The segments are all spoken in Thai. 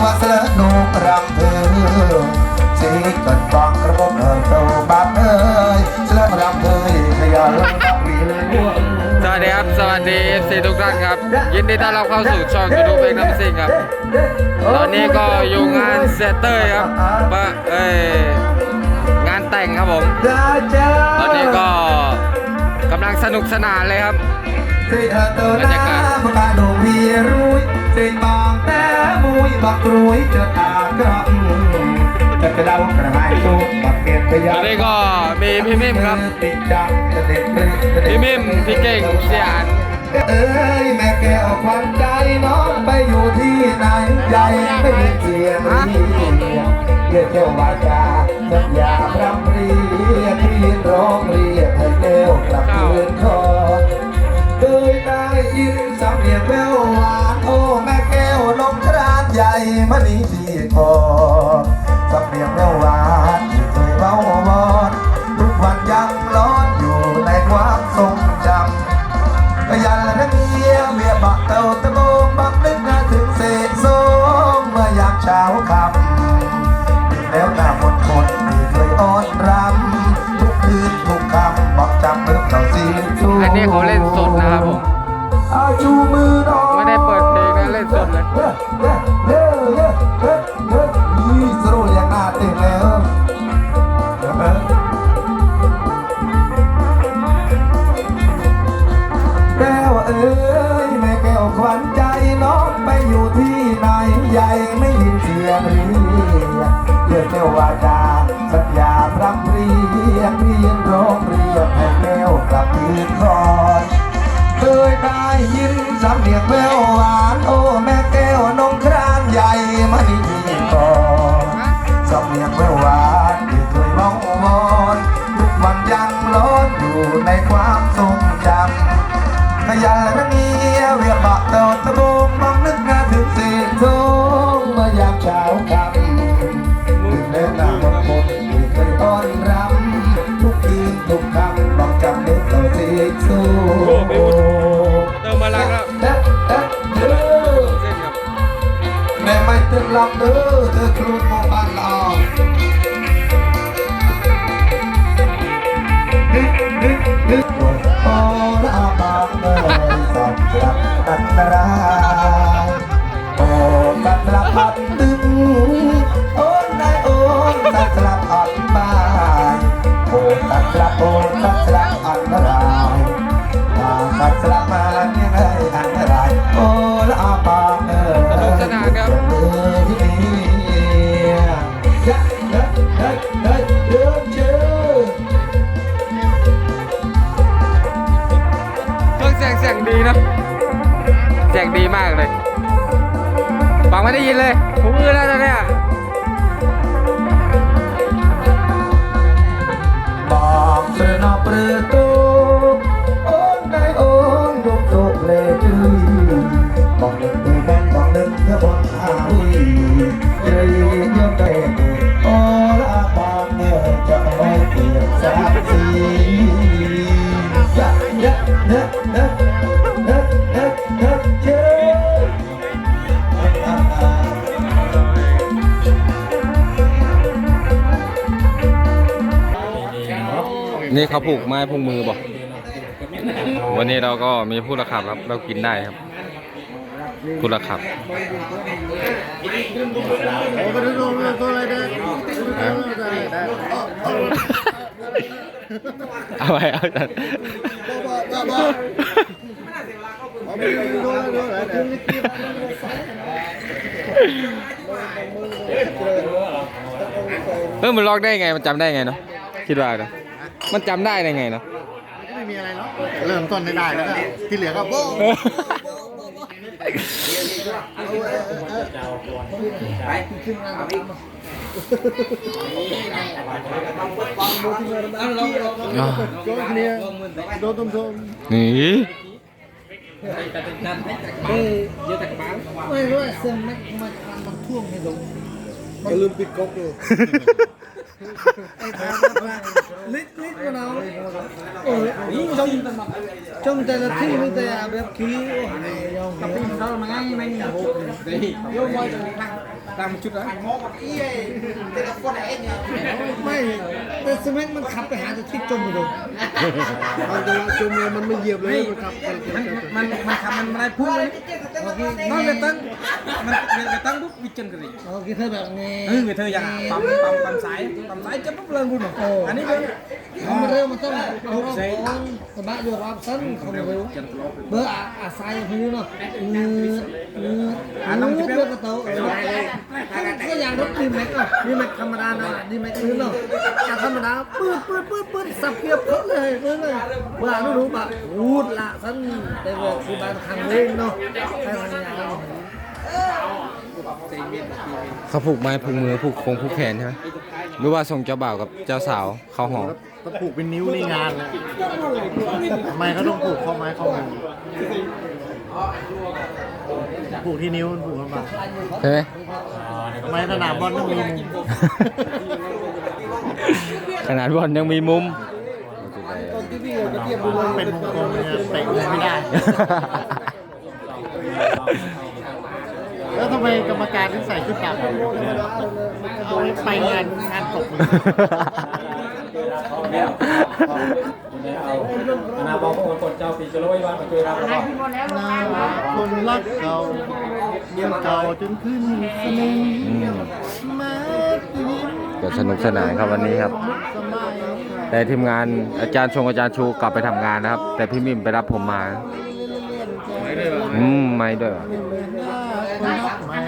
ว่าเสลอโนรำเพอสีกันบางกระบอกเออเต้าบาเอ้ยเสลอรำเพอขยันวีเลยสวัสดีครับ สวัสดี FC ทุกท่านครับ ยินดีต้อนรับเข้าสู่ช่องยูทูบเพลงน้ำซิ่งครับ ตอนนี้ก็อยู่งานเซตเตอร์ครับปะเอ้ยงานแต่งครับผม ตอนนี้ก็กำลังสนุกสนานเลยครับบรรยากาศ พกาโดวีรุยเสียงบางแต่มุยบักรุยเจอตากระจะกระเดากระหายตุกบักเก็บขยะตอนนี้ก็มีพี่มิมครับติดจักจะเด็กพี่มิมพี่เก่งเสียอันเอ้ยแม่แก้วควันใจน้องไปอยู่ที่ไหนใหญ่ไม่มีเสียงเรียกเรียกเจ้าวาจ รเรียงหน้าต็มแล้วแก้วเอ้ยแม่แก้วขวัญใจน้องไปอยู่ที่ไหนใหญ่ไม่ยินเสียงเรียกเรียกแก้ววาจาสัญญาพรำเรียกเรียนร้องเรียกให้แก้วกลับคืนก่อนเคยได้ยินสำเนียงแววหวานโอ้แม่แก้วนงค ยงแววหวานที่เคยมองมอนทุกวันยังร้อนอยู่ในความทรงจำขยันและเมียเวียบะเต่าตะโกงมองนึกงานถึงเสียงโซงเมื่อยามเช้าค่ำถึงเล่นหน้ามนต์มนต์ที่เคยต้อนรำทุกคืนทุกคำบอกจำนึกเต่าเสียงโซงเติมพลังแล้วเอ๊ะเอ๊ะเด้อเส้นครับแม่ไม่ตื่นหลับเด้อเธอครูโมบ้า ไม่ได้ยินเลยหูอื้อแล้วตอนเนี้ยบอกเนอเปรือตูโอ้นในโอนยกโตเพลจือบอกหนึ่งคือแม่บอกหนึ่งเธอบนหาวุยเรียนยกได้โอละอาปากเมื่อจะไม่เปลี่ยนสามสียะยะเนอะเนอะ นี่เขาผูกไม้ผูกมือบอกวันนี้เราก็มีผู้ระขับครับ เรากินได้ครับ ผู้ระขับเอาไว้เอาจัดเออมันลอกได้ไง มันจำได้ไงเนาะคิดว่าเนาะ มันจำได้ได้ไงเนาะไม่มีอะไรเนาะเริ่มต้นได้ได้แล้วก็ที่เหลือก็โบ้อ่าโดนเคลียร์โดนต้มส้มนี่ ไม่รู้ว่าเซมแม็กมามันท่วงให้ลงมันลืมปิดก๊อกเลยไอ้ทางลิดลิดมาเอาโอ้ยจงจงแต่ละที่ไม่แต่แบบขี้กับ เป็นเขามาง่ายไม่มีโยมไว้ตามจุดนะไม่แต่สมัยมันขับไปหาจะที่จมอยู่ตรงมันจะจมเลยมันไม่เหยียบเลยมันขับมันมันมันขับมันไม่ได้พุ่งเลย น้องเวตันมันเวตันปุ๊บวิจันกรีโอเคเธอแบบนี้เออเธออย่างปั๊มปั๊มปั๊มสายปั๊มสายจะปุ๊บเริ่มพุ่งอันนี้ก็มันเร็วมันต้องเอารอบของสบายอยู่รอบสั้นเขาเร็วเบอร์อาศัยพายุเนาะเนื้อเนื้ออันนั้นจะเป็นกระโตเออก็อย่างรถดีแม็กอะดีแม็กธรรมดานะดีแม็กอื่นเนาะอย่างธรรมดาปืดปืดปืดปืดสับเกียบเขาเลยปืดเลยเวลารู้รู้ปะวูดละสั้นแต่ว่าคือบางครั้งเล่นเนาะให้ทางยาวเขาผูกไม้ผูกมือผูกคงผูกแขนใช่ไหมหรือว่าส่งเจ้าบ่าวกับเจ้าสาวเข้าหอถ้าผูกเป็นนิ้วนี่งานเลยทำไมเขาต้องผูกข้อไม้ข้อมือผูกที่นิ้วมันผูกลำบากใช่ไหมทำไมสนามบอลต้องมีมุมขนาดบอลยังมีมุมเป็นวงกลมเนี่ยเตะมุมไม่ได้ แล้วทำ ไมกรรมการถึงใส่ชุดดำเอาไว้ไปงานงานตกนาบอกว่าคนเจ้าปีจะร้อยวันมาช่วยเราบอกนาคนรักเก่าเยี่ยมเก่าจนขึ้นสนิมมาก็สนุกสนานครับวันนี้ครับ แต่ทีมงานอาจารย์ชงอาจารย์ชูกลับไปทำงานนะครับ แต่พี่มิมไปรับผมมาอืมไม่ด้วย กใหม่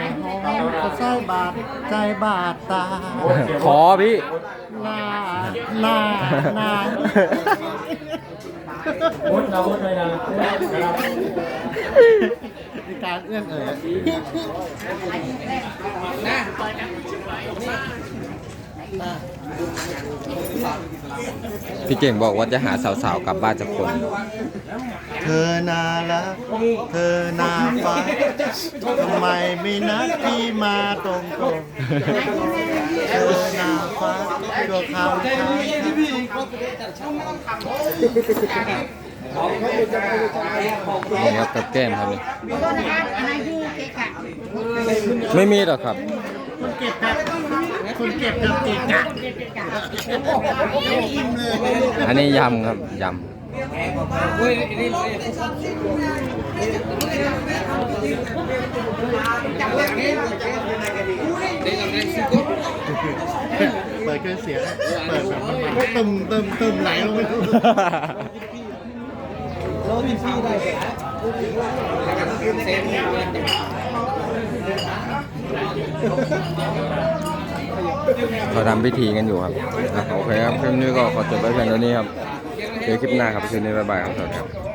หอมก็ใส่บาทใจบาทตาขอพี่หน้าหน้าหน้ามุดเรามุดเลยนะในการเอื้อนเอ่ย พี่เก่งบอกว่าจะหาสาวๆกลับบ้านจากคน เธอน่ารักเธอน่าฟ้าทำไมไม่นัดพี่มาตรงตรงๆเธอน่าฟ้าตัวคำท้ายนี่ครับกับแก้มครับนี่ไม่มีหรอกครับคนเก็บแบบ คนเก็บแบบเกะกะอิ่มเลยอันนี้ยำครับยำเปิดเครื่องเสียงเปิดแบบมันๆตึมตึมตึมไหลลงไปเเขาทำพิธีกันอยู่ครับโอเคครับคลิปนี้ก็ขอจบไว้เพียงเท่านี้ครับเจอคลิปหน้าครับคลิปนี้บ๊ายบายครับสวัสดีครับ